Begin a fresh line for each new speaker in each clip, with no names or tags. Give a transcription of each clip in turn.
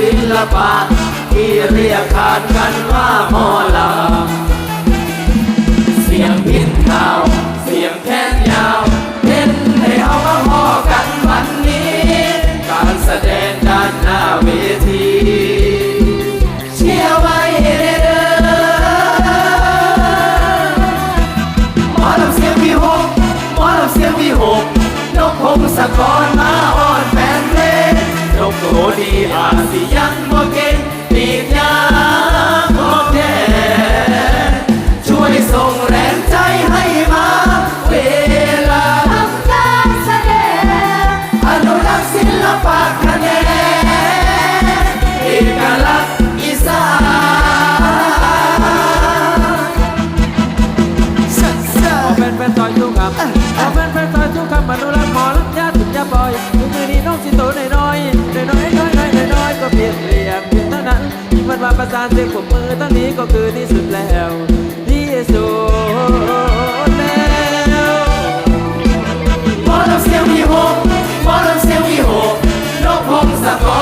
ศิลปะที่เรียกขานกันว่าหมอ กโตดีอาจสิยังบ่เก่งปีกยางบ่แก่ช่วยส่งแรงใจให้มาเวลาทำการแสดงอนุรักษ์ศิลปะคะแนนเอกลักษณ์อีสาน
ขอแฟนแฟนซอยทุกคำขอแฟนแฟนซอยทุกคำอนุรักษ์หมอลำยาถึงจะปล่อยถึงมือนี้น้องสิโตน้อยน้อยน้อยน้อยน้อยน้อย ประสานเสียงผมมือตอนนี้ก็คือที่สุดแล้วที่สุดแล้ว
หมอลำเสียงวีหกหมอลำเสียงวีหกนกพงศกร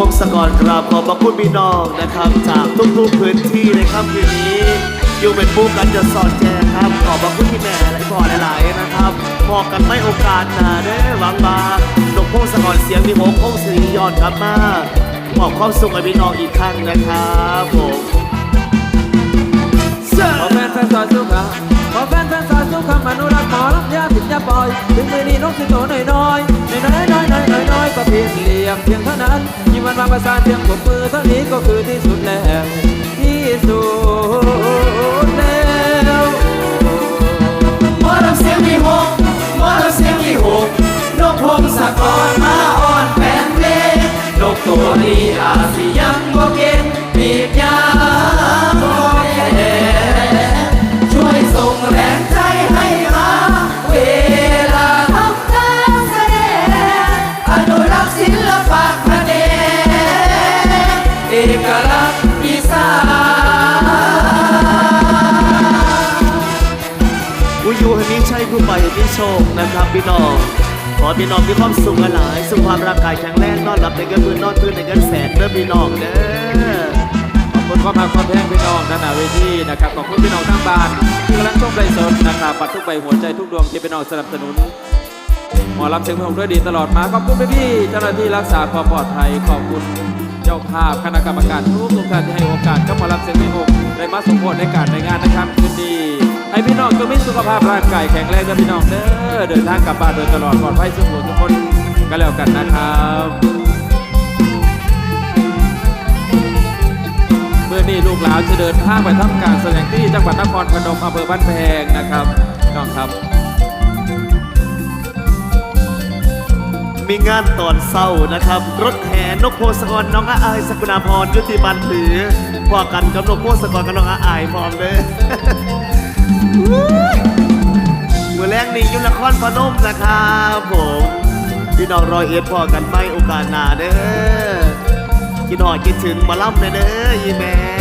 พงศก
รครับขอบพระคุณพี่น้องนะครับจากทุกๆพื้นที่ในค่ำคืนนี้ อยู่เป็นผู้กันจะสอนแจงครับ ขอบพระคุณพี่แม่และพ่อหลายๆนะครับพอกันไม่โอกาสหนาเด้อหวังมาดมพงศกรเสียงมีโหคงสิริยอดครับมามอบความสุขให้พี่น้องอีกครั้งนะครับผม
ขอแฟนแฟนซอยทุกคำขอแฟนแฟนซอยทุกคำอนุรักษ์หมอลำยาถึงจะปล่อยถึงมือนี้น้องสิโตน้อยน้อยน้อยน้อยน้อยน้อยน้อยก็เพียงเรียกเพียง ฟังมันมาประสาเสียงปรบมือเท่านี้ก็คือที่สุดแล้วที่สุดแล้ว
หมอลำเสียงมีหกหมอลำเสียงมีหกนกพงศกรมาอ่อนแฟนเพลงนกตัวนี้อาจสิยังบ่เก่ กลักษณ์อีสาน
ผู้อยู่ให้มีชัยผู้ไปให้มีโชคนะครับพี่น้องขอพี่น้องมีความสุขหลาย สุขภาพร่างกายแข็งแรงนอนหลับในเงินหมื่นนอนตื่นในเงินแสนเด้อพี่น้องเด้อ
ขอบคุณความรักความแพงพี่น้องด้านหน้าเวทีนะครับขอบคุณพี่น้องทางบ้านที่กำลังชมไลฟ์สดนะครับปัดทุกใบหัวใจทุกดวงที่พี่น้องสนับสนุนหมอลำเสียงเพลงด้วยดีตลอดมาขอบคุณพี่ๆเจ้าหน้าที่รักษาความปลอดภัยขอบคุณ เจ้าภาพคณะกรรมการทุกทุกท่านที่ให้โอกาสกับหมอลำเสียงเพลงได้มาสมบูรณ์ในการในงานนะครับคืนดีให้พี่น้องจงมีสุขภาพร่างกายแข็งแรงนะพี่น้องเด้อเดินทางกลับบ้านโดยตลอดปลอดภัยสุขทุกคนก็แล้วกันนะครับเมื่อนี้ลูกหลานจะเดินทางไปทำการแสดงที่จังหวัดนครพนมอำเภอบ้านแพงนะครับน้องครับ
มีงานตอนเศร้านะครับ รถแห่นกโพสกรน้องอาอายสกุณาพรยุติบันถือพอกันกับนกโพสกรกับน้องอาอายพร้อมเลยมือแรกนี่ยุนครพนมนะครับผมพี่น้องรอยเอ็ดพอกันไม่โอกาสหนาเด้อคิดหอดคิดถึงมาล่ำเด้อยีแม่